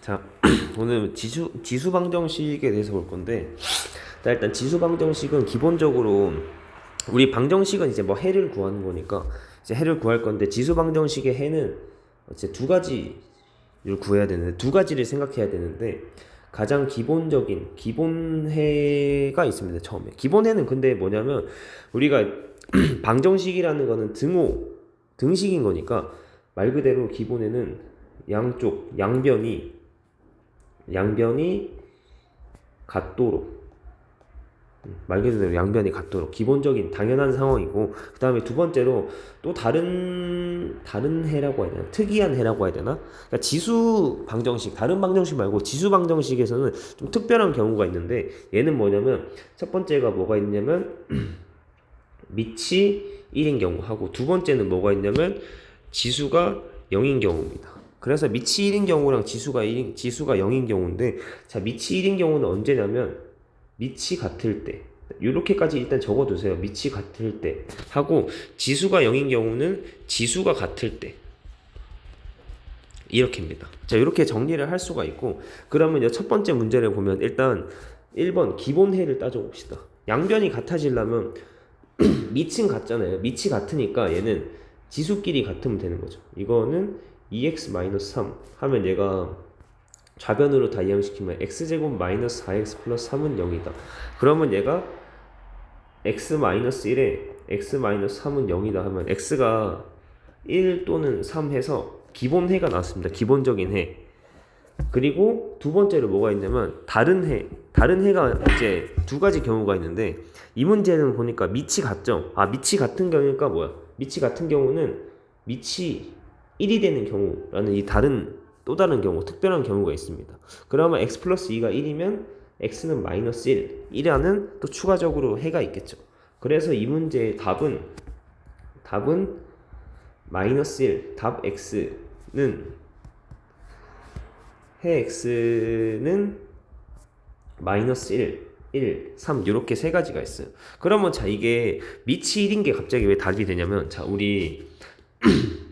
자, 오늘 지수 지수 방정식에 대해서 볼 건데, 자, 일단 지수 방정식은 기본적으로 우리 방정식은 이제 뭐 해를 구하는 거니까 이제 해를 구할 건데 지수 방정식의 해는 이제 두 가지를 구해야 되는데 두 가지를 생각해야 되는데 가장 기본적인 기본해가 있습니다. 처음에 기본해는 근데 뭐냐면 우리가 방정식이라는 거는 등호 등식인 거니까 말 그대로 기본에는 양쪽 양변이 양변이 같도록 음, 말 그대로 양변이 같도록 기본적인 당연한 상황이고 그 다음에 두 번째로 또 다른 다른 해라고 해야 되나? 특이한 해라고 해야 되나? 그러니까 지수 방정식 다른 방정식 말고 지수 방정식에서는 좀 특별한 경우가 있는데 얘는 뭐냐면 첫 번째가 뭐가 있냐면 밑이 1인 경우 하고 두 번째는 뭐가 있냐면 지수가 0인 경우입니다. 그래서 밑이 1인 경우랑 지수가 1인, 지수가 0인 경우인데 자 밑이 1인 경우는 언제냐면 밑이 같을 때 이렇게까지 일단 적어두세요. 밑이 같을 때 하고 지수가 0인 경우는 지수가 같을 때 이렇게입니다. 자 이렇게 정리를 할 수가 있고 그러면 첫 번째 문제를 보면 일단 1번 기본해를 따져봅시다. 양변이 같아지려면 밑은 같잖아요. 밑이 같으니까 얘는 지수끼리 같으면 되는 거죠. 이거는 2x-3 하면 얘가 좌변으로 다 이항시키면 x제곱 마이너스 4x 플러스 3은 0이다. 그러면 얘가 x-1에 x-3은 0이다 하면 x가 1 또는 3 해서 기본 해가 나왔습니다. 기본적인 해. 그리고 두 번째로 뭐가 있냐면 다른 해. 다른 해가 이제 두 가지 경우가 있는데 이 문제는 보니까 밑이 같죠. 아 밑이 같은 경우니까 뭐야? 밑이 같은 경우는 밑이 1이 되는 경우라는 이 다른 또 다른 경우 특별한 경우가 있습니다. 그러면 x 플러스 2가 1이면 x는 마이너스 1, 1이라는 또 추가적으로 해가 있겠죠. 그래서 이 문제의 답은 답은 마이너스 1, 답 x는 해 x는 마이너스 1, 1, 3 이렇게 세 가지가 있어요. 그러면 자 이게 밑이 1인 게 갑자기 왜 답이 되냐면 자 우리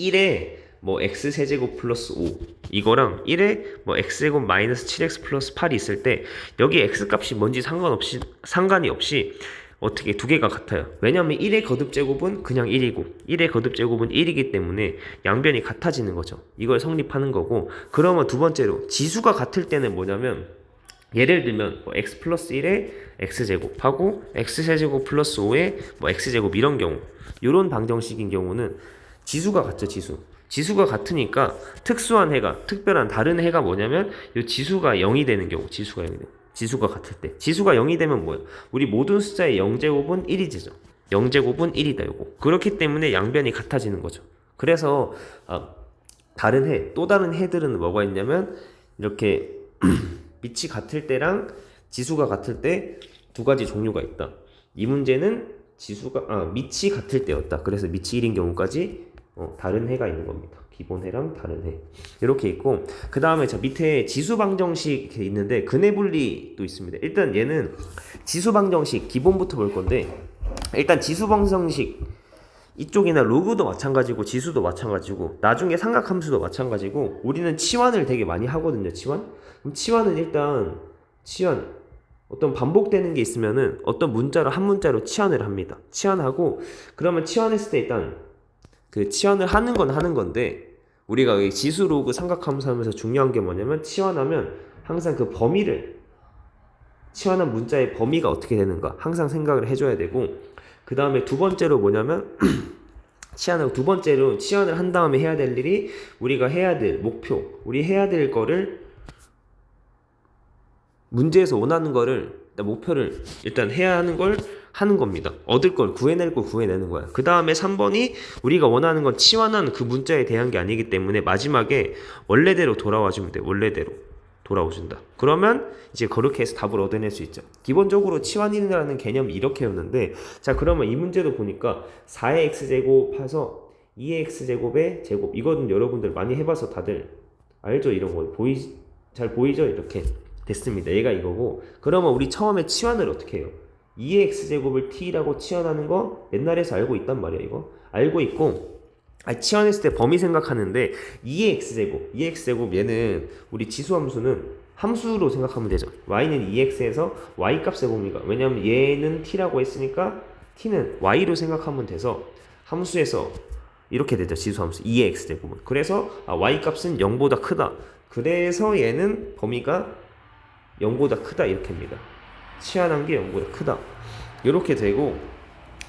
1에 뭐 x 세제곱 플러스 5 이거랑 1에 뭐 x 제곱 마이너스 7x 플러스 8이 있을 때 여기 x 값이 뭔지 상관없이 상관이 없이 어떻게 두 개가 같아요. 왜냐하면 1의 거듭 제곱은 그냥 1이고 1의 거듭 제곱은 1이기 때문에 양변이 같아지는 거죠. 이걸 성립하는 거고 그러면 두 번째로 지수가 같을 때는 뭐냐면 예를 들면 뭐 x 플러스 1에 x 제곱하고 x 세제곱 플러스 5에 뭐 x 제곱 이런 경우 이런 방정식인 경우는 지수가 같죠 지수. 지수가 같으니까 특수한 해가 특별한 다른 해가 뭐냐면 이 지수가 0이 되는 경우 지수가 0이 되는 지수가 같을 때. 지수가 0이 되면 뭐예요? 우리 모든 숫자의 0제곱은 1이죠. 0제곱은 1이다 요거. 그렇기 때문에 양변이 같아지는 거죠. 그래서 아, 다른 해 또 다른 해들은 뭐가 있냐면 이렇게 밑이 같을 때랑 지수가 같을 때 두 가지 종류가 있다. 이 문제는 지수가 아 밑이 같을 때였다. 그래서 밑이 1인 경우까지 어, 다른 해가 있는 겁니다. 기본 해랑 다른 해 이렇게 있고 그 다음에 자 밑에 지수 방정식 있는데 근해 분리도 있습니다. 일단 얘는 지수 방정식 기본부터 볼 건데 일단 지수 방정식 이쪽이나 로그도 마찬가지고 지수도 마찬가지고 나중에 삼각함수도 마찬가지고 우리는 치환을 되게 많이 하거든요. 치환. 그럼 치환은 일단 치환 어떤 반복되는 게 있으면은 어떤 문자로 한 문자로 치환을 합니다. 치환하고 그러면 치환했을 때 일단 그 치환을 하는 건 하는 건데 우리가 이 지수 로그 삼각함수 하면서 중요한 게 뭐냐면 치환하면 항상 그 범위를 치환한 문자의 범위가 어떻게 되는가 항상 생각을 해줘야 되고 그 다음에 두 번째로 뭐냐면 치환하고 두 번째로 치환을 한 다음에 해야 될 일이 우리가 해야 될 목표 우리 해야 될 거를 문제에서 원하는 거를 목표를 일단 해야 하는 걸 하는 겁니다. 얻을 걸 구해낼 걸 구해내는 거야. 그 다음에 3번이 우리가 원하는 건 치환한 그 문자에 대한 게 아니기 때문에 마지막에 원래대로 돌아와 주면 돼. 원래대로 돌아오준다. 그러면 이제 그렇게 해서 답을 얻어낼 수 있죠. 기본적으로 치환이라는 개념이 이렇게였는데 자 그러면 이 문제도 보니까 4의 x제곱 해서 2의 x제곱의 제곱 이거는 여러분들 많이 해봐서 다들 알죠? 이런 거 보이 잘 보이죠? 이렇게 됐습니다. 얘가 이거고 그러면 우리 처음에 치환을 어떻게 해요? 2의 x제곱을 t라고 치환하는 거 옛날에서 알고 있단 말이야 이거 알고 있고 아, 치환했을 때 범위 생각하는데 2의 x제곱, 2의 x제곱 얘는 우리 지수 함수는 함수로 생각하면 되죠. y는 2x에서 y 값 제곱이니까 왜냐하면 얘는 t라고 했으니까 t는 y로 생각하면 돼서 함수에서 이렇게 되죠. 지수 함수 2의 x제곱은. 그래서 아, y 값은 0보다 크다. 그래서 얘는 범위가 0보다 크다 이렇게입니다. 치환한 게 0보다 크다. 이렇게 되고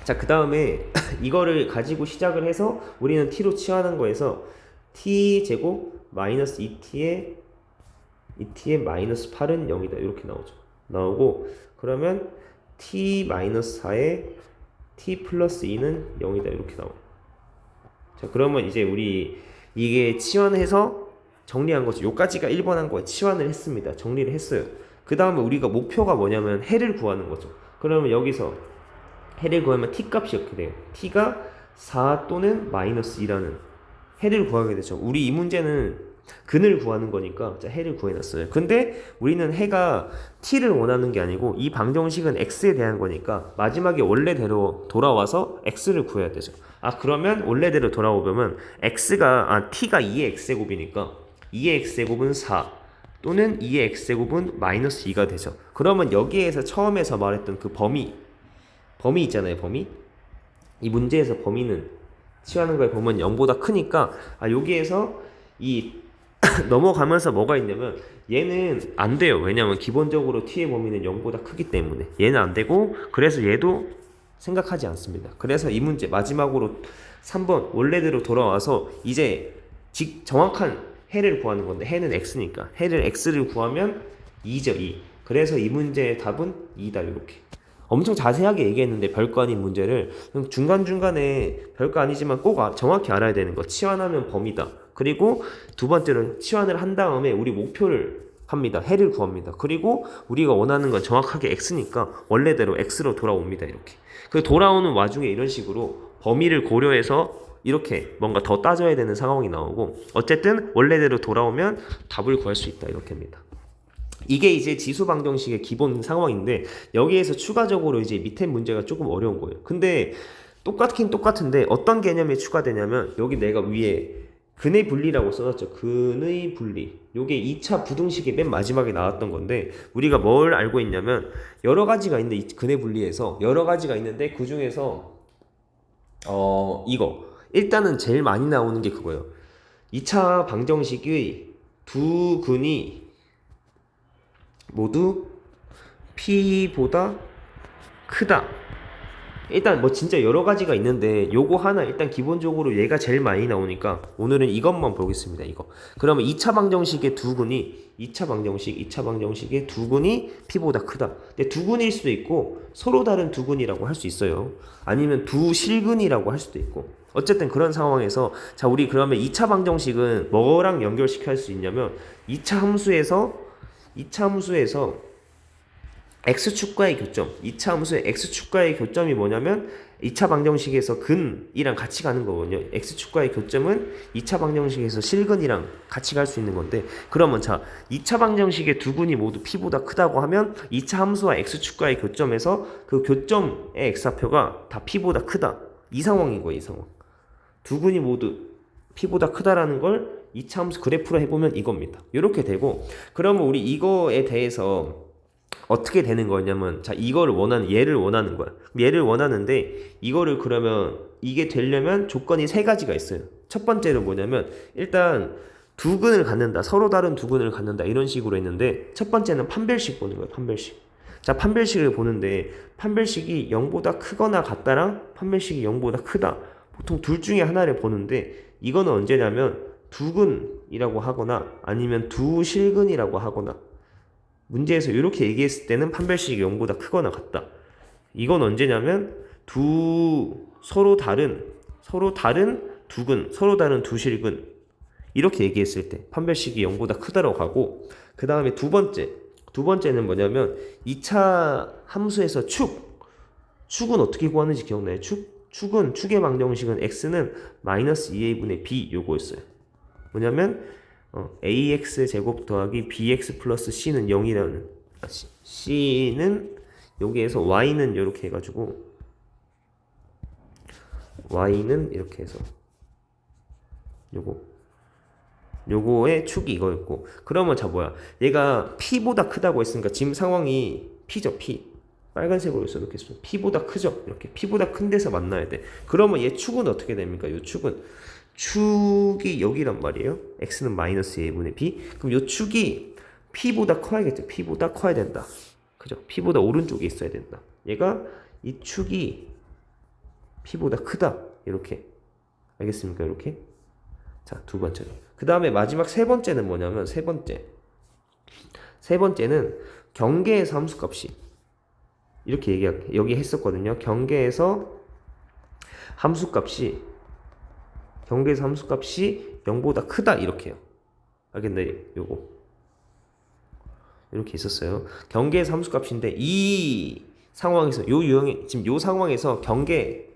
자, 그 다음에 이거를 가지고 시작을 해서 우리는 t로 치환한 거에서 t 제곱 마이너스 2t의 2t의 마이너스 8은 0이다. 이렇게 나오죠. 나오고 그러면 t 마이너스 4의 t 플러스 2는 0이다. 이렇게 나와요. 자, 그러면 이제 우리 이게 치환해서 정리한 거죠. 요까지가 1번 한 거에 치환을 했습니다. 정리를 했어요. 그 다음에 우리가 목표가 뭐냐면 해를 구하는 거죠. 그러면 여기서 해를 구하면 t 값이 이렇게 돼요. t가 4 또는 마이너스 2라는 해를 구하게 되죠. 우리 이 문제는 근을 구하는 거니까 자, 해를 구해놨어요. 근데 우리는 해가 t를 원하는 게 아니고 이 방정식은 x에 대한 거니까 마지막에 원래대로 돌아와서 x를 구해야 되죠. 아 그러면 원래대로 돌아오면 x가 아 t가 2의 x제곱이니까 2의 x제곱은 4 또는 2의 x제곱은 마이너스 2가 되죠. 그러면 여기에서 처음에서 말했던 그 범위 범위 있잖아요, 범위. 이 문제에서 범위는 치하는 거에 보면 0보다 크니까 아 여기에서 이 넘어가면서 뭐가 있냐면 얘는 안 돼요. 왜냐면 기본적으로 t의 범위는 0보다 크기 때문에 얘는 안 되고 그래서 얘도 생각하지 않습니다. 그래서 이 문제 마지막으로 3번 원래대로 돌아와서 이제 직 정확한 해를 구하는 건데 해는 x니까. 해를 x를 구하면 2죠 2. 그래서 이 문제의 답은 2다 이렇게. 엄청 자세하게 얘기했는데 별거 아닌 문제를 중간중간에 별거 아니지만 꼭 아- 정확히 알아야 되는 거. 치환하면 범위다. 그리고 두 번째로 치환을 한 다음에 우리 목표를 합니다. 해를 구합니다. 그리고 우리가 원하는 건 정확하게 x니까 원래대로 x로 돌아옵니다 이렇게. 그 돌아오는 와중에 이런 식으로 범위를 고려해서 이렇게 뭔가 더 따져야 되는 상황이 나오고 어쨌든 원래대로 돌아오면 답을 구할 수 있다 이렇게입니다 이게 이제 지수 방정식의 기본 상황인데 여기에서 추가적으로 이제 밑에 문제가 조금 어려운 거예요. 근데 똑같긴 똑같은데 어떤 개념이 추가되냐면 여기 내가 위에 근의 분리라고 써놨죠. 근의 분리. 요게 2차 부등식의 맨 마지막에 나왔던 건데 우리가 뭘 알고 있냐면 여러 가지가 있는데 이 근의 분리에서 여러 가지가 있는데 그 중에서 어 이거 일단은 제일 많이 나오는 게 그거예요. 2차 방정식의 두 근이 모두 P보다 크다. 일단 뭐 진짜 여러 가지가 있는데 요거 하나 일단 기본적으로 얘가 제일 많이 나오니까 오늘은 이것만 보겠습니다. 이거. 그러면 2차 방정식의 두 근이 2차 방정식, 2차 방정식의 두 근이 P보다 크다. 근데 두 근일 수도 있고 서로 다른 두 근이라고 할 수 있어요. 아니면 두 실근이라고 할 수도 있고. 어쨌든 그런 상황에서 자 우리 그러면 2차 방정식은 뭐랑 연결시켜 할 수 있냐면 2차 함수에서 2차 함수에서 x축과의 교점 2차 함수의 x축과의 교점이 뭐냐면 2차 방정식에서 근이랑 같이 가는 거거든요. x축과의 교점은 2차 방정식에서 실근이랑 같이 갈 수 있는 건데 그러면 자 2차 방정식의 두 근이 모두 p보다 크다고 하면 2차 함수와 x축과의 교점에서 그 교점의 x좌표가 다 p보다 크다. 이 상황인 거예요 이 상황 두 근이 모두 p보다 크다라는 걸 2차 함수 그래프로 해보면 이겁니다. 이렇게 되고 그러면 우리 이거에 대해서 어떻게 되는 거냐면 자 이거를 원하는 얘를 원하는 거야. 얘를 원하는데 이거를 그러면 이게 되려면 조건이 세 가지가 있어요. 첫 번째는 뭐냐면 일단 두 근을 갖는다. 서로 다른 두 근을 갖는다. 이런 식으로 했는데 첫 번째는 판별식 보는 거예요. 판별식. 자 판별식을 보는데 판별식이 0보다 크거나 같다랑 판별식이 0보다 크다. 보통 둘 중에 하나를 보는데 이거는 언제냐면 두근이라고 하거나 아니면 두실근이라고 하거나 문제에서 이렇게 얘기했을 때는 판별식이 0보다 크거나 같다. 이건 언제냐면 두 서로 다른 서로 다른 두근 서로 다른 두실근 이렇게 얘기했을 때 판별식이 0보다 크다라고 하고 그 다음에 두 번째 두 번째는 뭐냐면 2차 함수에서 축 축은 어떻게 구하는지 기억나요? 축 축은 축의 방정식은 x는 마이너스 2a분의 b 요거였어요. 뭐냐면 어, ax 제곱 더하기 bx 플러스 c는 0이라는 아, C, c는 여기에서 y는 이렇게 해가지고 y는 이렇게 해서 요거. 요거의 축이 이거였고. 그러면 자 뭐야? 얘가 P보다 크다고 했으니까 지금 상황이 P죠 P 빨간색으로 써놓겠습니다 P보다 크죠? 이렇게 P보다 큰 데서 만나야 돼. 그러면 얘 축은 어떻게 됩니까? 요 축은 축이 여기란 말이에요. X는 마이너스 A분의 B. 그럼 요 축이 P보다 커야겠죠? P보다 커야 된다. 그죠? P보다 오른쪽에 있어야 된다. 얘가 이 축이 P보다 크다. 이렇게. 알겠습니까? 이렇게? 자, 두 번째로. 그 다음에 마지막 세 번째는 뭐냐면, 세 번째. 세 번째는 경계에서 함수값이. 이렇게 얘기, 여기 했었거든요. 경계에서 함수값이, 경계에서 함수값이 0보다 크다. 이렇게요. 알겠네, 요거. 이렇게 있었어요. 경계에서 함수값인데, 이 상황에서, 요 유형이, 지금 요 상황에서 경계,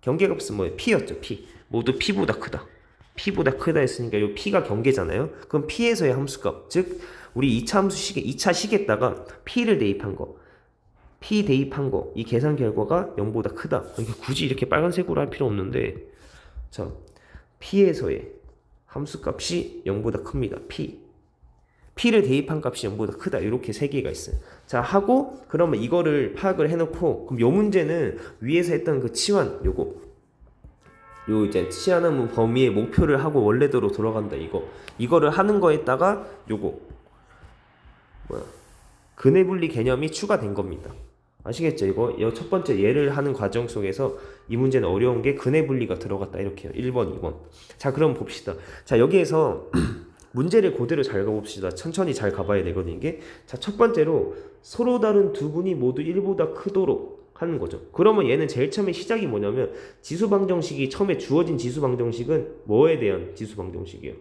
경계값은 뭐예요? P였죠, P. 모두 P보다 크다. P보다 크다 했으니까 이 P가 경계잖아요. 그럼 P에서의 함수값, 즉 우리 2차 함수 시계, 2차 식에다가 P를 대입한 거, P 대입한 거, 이 계산 결과가 0보다 크다. 굳이 이렇게 빨간색으로 할 필요 없는데, 자, P에서의 함수 값이 0보다 큽니다. P. P를 대입한 값이 0보다 크다. 이렇게 세 개가 있어요. 자, 하고, 그러면 이거를 파악을 해놓고, 그럼 요 문제는 위에서 했던 그 치환, 요거. 요 이제 치안은 범위의 목표를 하고 원래대로 돌아간다 이거 이거를 하는 거에다가 요거 뭐야 근해 분리 개념이 추가된 겁니다 아시겠죠? 이거 이첫 번째 예를 하는 과정 속에서 이 문제는 어려운 게 근해 분리가 들어갔다. 이렇게요. 1번 2번. 자 그럼 봅시다. 자 여기에서 문제를 그대로 잘 가봅시다. 천천히 잘 가봐야 되거든요 이게. 자 첫 번째로 서로 다른 두 군이 모두 1보다 크도록 하는 거죠. 그러면 얘는 제일 처음에 시작이 뭐냐면 지수 방정식이 처음에 주어진 지수 방정식은 뭐에 대한 지수 방정식이요?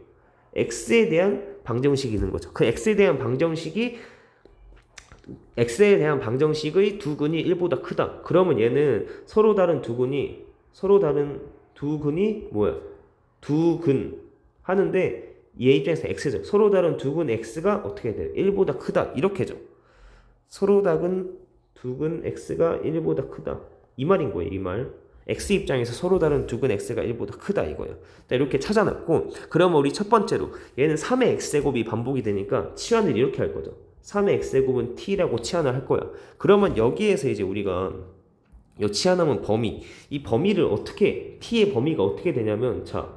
x에 대한 방정식이 있는 거죠. 그 x에 대한 방정식이 x에 대한 방정식의 두 근이 1보다 크다. 그러면 얘는 서로 다른 두 근이 서로 다른 두 근이 뭐야? 두 근 하는데 얘 입장에서 x죠. 서로 다른 두 근 x가 어떻게 돼요? 1보다 크다. 이렇게죠. 서로 다른 두 근 x가 1보다 크다. 이 말인 거예요, 이 말. x 입장에서 서로 다른 두근 x가 1보다 크다 이거예요. 자, 이렇게 찾아놨고 그러면 우리 첫 번째로 얘는 3의 x제곱이 반복이 되니까 치환을 이렇게 할 거죠. 3의 x제곱은 t라고 치환을 할 거야. 그러면 여기에서 이제 우리가 요 치환하면 범위 이 범위를 어떻게 t의 범위가 어떻게 되냐면 자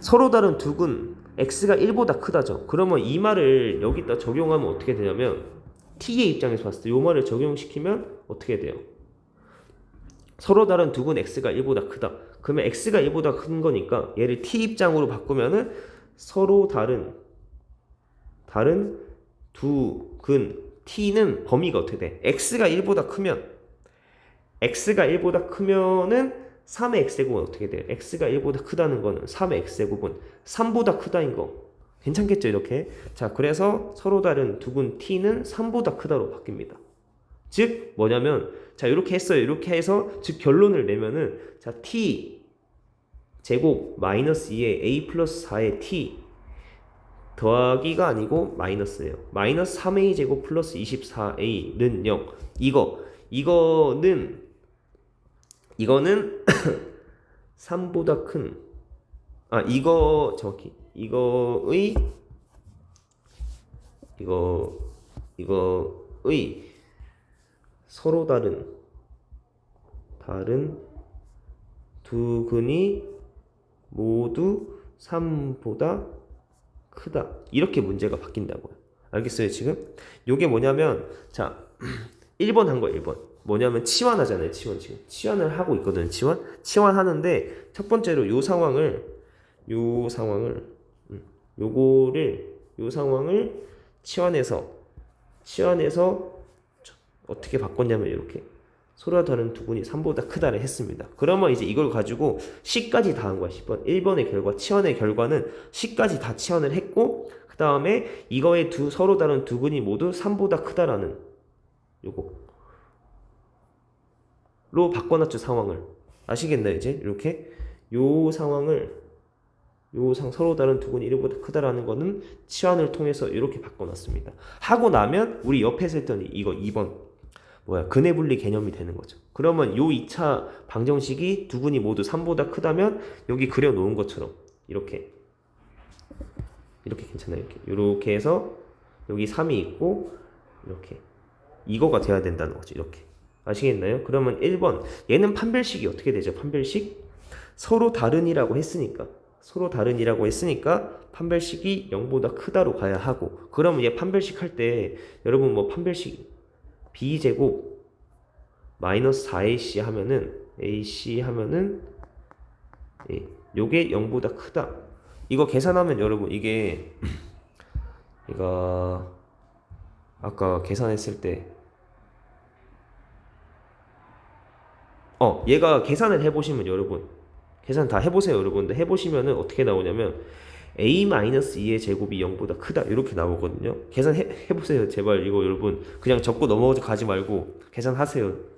서로 다른 두 근 x가 1보다 크다죠. 그러면 이 말을 여기다 적용하면 어떻게 되냐면 t의 입장에서 봤을 때이 말을 적용시키면 어떻게 돼요? 서로 다른 두 근 x가 1보다 크다. 그러면 x가 1보다 큰 거니까 얘를 t 입장으로 바꾸면은 서로 다른 다른 두 근 t는 범위가 어떻게 돼? x가 1보다 크면 x가 1보다 크면은 3의 x제곱은 어떻게 돼요? x가 1보다 크다는 거는 3의 x제곱은 3보다 크다인 거 괜찮겠죠 이렇게 자 그래서 서로 다른 두근 t는 3보다 크다로 바뀝니다 즉 뭐냐면 자 이렇게 했어요 이렇게 해서 즉 결론을 내면은 자 t 제곱 마이너스 2의 a 플러스 4의 t 더하기가 아니고 마이너스예요. 마이너스 3a 제곱 플러스 24a는 0 이거 이거는 이거는 3보다 큰 아 이거 정확히 이거의 이거 이거의 서로 다른 다른 두 근이 모두 3보다 크다. 이렇게 문제가 바뀐다고요. 알겠어요, 지금? 요게 뭐냐면 자, 1번 한 거 1번. 뭐냐면 치환하잖아요, 치환 지금. 치환을 하고 있거든요, 치환. 치환하는데 첫 번째로 요 상황을 요 상황을 음, 요거를 요 상황을 치환해서 치환해서 어떻게 바꿨냐면 이렇게 서로 다른 두 군이 3보다 크다를 했습니다. 그러면 이제 이걸 가지고 C까지 다 한 거야. 10번. 1번의 결과, 치환의 결과는 C까지 다 치환을 했고 그 다음에 이거의 두 서로 다른 두 군이 모두 3보다 크다라는 요거 로 바꿔놨죠 상황을 아시겠나요 이제 이렇게 요 상황을 요 상 서로 다른 두 군이 1보다 크다라는 거는 치환을 통해서 이렇게 바꿔놨습니다. 하고 나면 우리 옆에서 했더니 이거 2번 뭐야 근해 분리 개념이 되는 거죠. 그러면 요 2차 방정식이 두 군이 모두 3보다 크다면 여기 그려 놓은 것처럼 이렇게 이렇게 괜찮아요. 이렇게 이렇게 해서 여기 3이 있고 이렇게 이거가 돼야 된다는 거죠. 이렇게 아시겠나요? 그러면 1번 얘는 판별식이 어떻게 되죠? 판별식 서로 다른이라고 했으니까 서로 다른이라고 했으니까 판별식이 0보다 크다로 가야 하고 그러면 얘 판별식 할 때 여러분 뭐 판별식 b제곱 마이너스 4ac 하면은 ac 하면은 예, 요게 0보다 크다. 이거 계산하면 여러분 이게 이거 아까 계산했을 때 어, 얘가 계산을 해보시면 여러분 계산 다 해보세요 여러분들 해보시면은 어떻게 나오냐면 a-2의 제곱이 0보다 크다. 이렇게 나오거든요. 계산 해, 해보세요. 제발 이거 여러분. 그냥 적고 넘어가지 말고 계산하세요.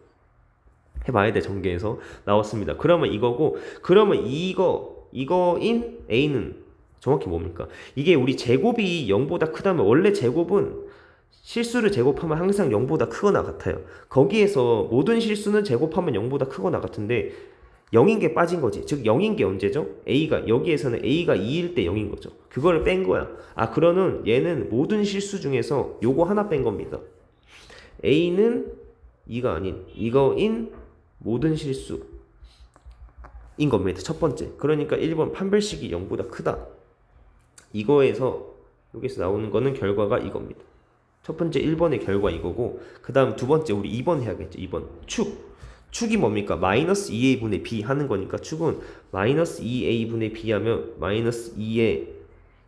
해봐야 돼 전개해서. 나왔습니다. 그러면 이거고 그러면 이거 이거인 a는 정확히 뭡니까? 이게 우리 제곱이 0보다 크다면 원래 제곱은 실수를 제곱하면 항상 0보다 크거나 같아요. 거기에서 모든 실수는 제곱하면 0보다 크거나 같은데 0인 게 빠진 거지. 즉 0인 게 언제죠? A가 여기에서는 A가 2일 때 0인 거죠. 그거를 뺀 거야. 아 그러는 얘는 모든 실수 중에서 요거 하나 뺀 겁니다. A는 2가 아닌 이거인 모든 실수 인 겁니다. 첫 번째. 그러니까 1번 판별식이 0보다 크다. 이거에서 여기서 나오는 거는 결과가 이겁니다. 첫 번째 1번의 결과 이거고 그 다음 두 번째 우리 2번 해야겠죠. 2번 축. 축이 뭡니까? 마이너스 2a분의 b 하는 거니까 축은 마이너스 2a분의 b 하면 마이너스 2의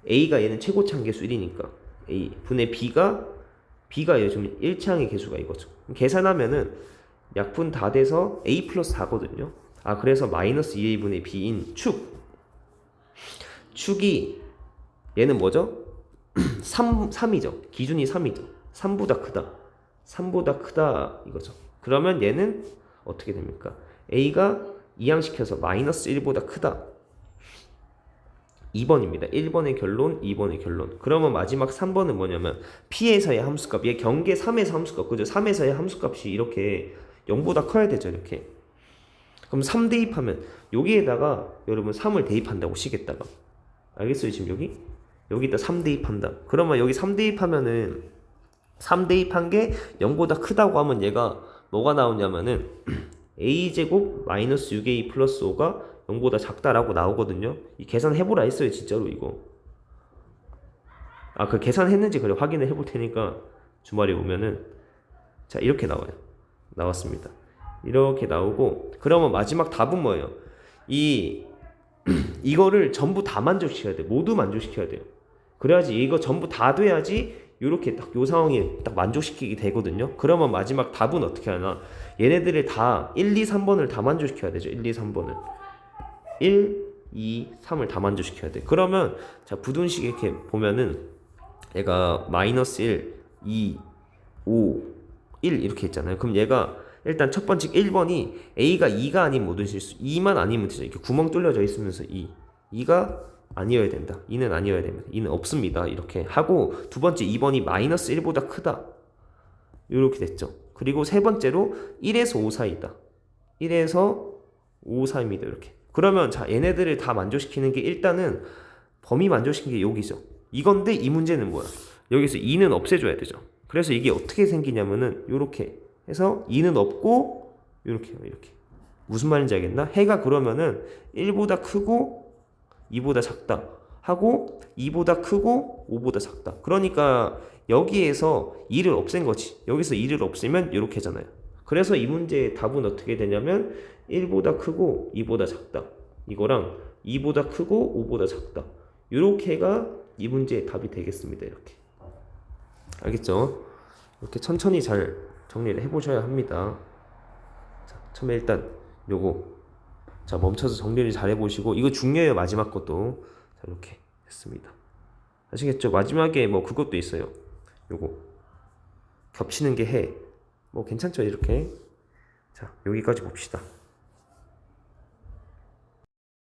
a가 얘는 최고차항 계수 1이니까 a 분의 b가 b가 요즘 1차항의 계수가 이거죠. 계산하면은 약분 다 돼서 a 플러스 4거든요. 아 그래서 마이너스 2a분의 b인 축 축이 얘는 뭐죠? 3, 3이죠. 기준이 3이죠. 3보다 크다. 3보다 크다 이거죠. 그러면 얘는 어떻게 됩니까? a가 이항시켜서 마이너스 1보다 크다. 2번입니다. 1번의 결론, 2번의 결론. 그러면 마지막 3번은 뭐냐면 p에서의 함수값, 얘 경계 3에서 함수값, 그죠? 3에서의 함수값이 이렇게 0보다 커야 되죠, 이렇게. 그럼 3 대입하면 여기에다가 여러분 3을 대입한다고 시겠다가 알겠어요, 지금 여기? 여기다 3 대입한다. 그러면 여기 3 대입하면은 3 대입한 게 0보다 크다고 하면 얘가 뭐가 나오냐면은 a제곱 마이너스 6a 플러스 5가 0보다 작다라고 나오거든요. 이 계산 해보라 했어요, 진짜로 이거. 아, 그 계산했는지 그래 확인을 해볼 테니까 주말에 오면은 자 이렇게 나와요. 나왔습니다. 이렇게 나오고 그러면 마지막 답은 뭐예요? 이 이거를 전부 다 만족시켜야 돼. 모두 만족시켜야 돼요. 그래야지 이거 전부 다 돼야지 이렇게 딱 요 상황에 딱 만족시키게 되거든요. 그러면 마지막 답은 어떻게 하나? 얘네들을 다 1, 2, 3번을 다 만족시켜야 되죠. 1, 2, 3번을. 1, 2, 3을 다 만족시켜야 돼. 그러면 자 부등식 이렇게 보면은 얘가 마이너스 1, 2, 5, 1 이렇게 있잖아요. 그럼 얘가 일단 첫 번째 1번이 A가 2가 아닌 모든 실수 2만 아니면 되죠. 이렇게 구멍 뚫려져 있으면서 2. 2가 아니어야 된다. 2는 아니어야 됩니다. 2는 없습니다. 이렇게 하고 두 번째 2번이 마이너스 1보다 크다. 이렇게 됐죠. 그리고 세 번째로 1에서 5 사이다. 1에서 5 사이입니다. 이렇게. 그러면 자 얘네들을 다 만족시키는 게 일단은 범위 만족시키는 게 여기죠. 이건데 이 문제는 뭐야? 여기서 2는 없애줘야 되죠. 그래서 이게 어떻게 생기냐면은 이렇게 해서 2는 없고 이렇게 이렇게 무슨 말인지 알겠나? 해가 그러면은 1보다 크고 2보다 작다 하고 2보다 크고 5보다 작다. 그러니까 여기에서 2를 없앤 거지. 여기서 2를 없애면 이렇게잖아요. 그래서 이 문제의 답은 어떻게 되냐면 1보다 크고 2보다 작다. 이거랑 2보다 크고 5보다 작다. 이렇게가 이 문제의 답이 되겠습니다. 이렇게. 알겠죠? 이렇게 천천히 잘 정리를 해보셔야 합니다. 자, 처음에 일단 요거 자 멈춰서 정리를 잘 해보시고 이거 중요해요 마지막 것도 자 이렇게 했습니다. 아시겠죠? 마지막에 뭐 그것도 있어요. 요거 겹치는 게 해. 뭐 괜찮죠 이렇게. 자 여기까지 봅시다.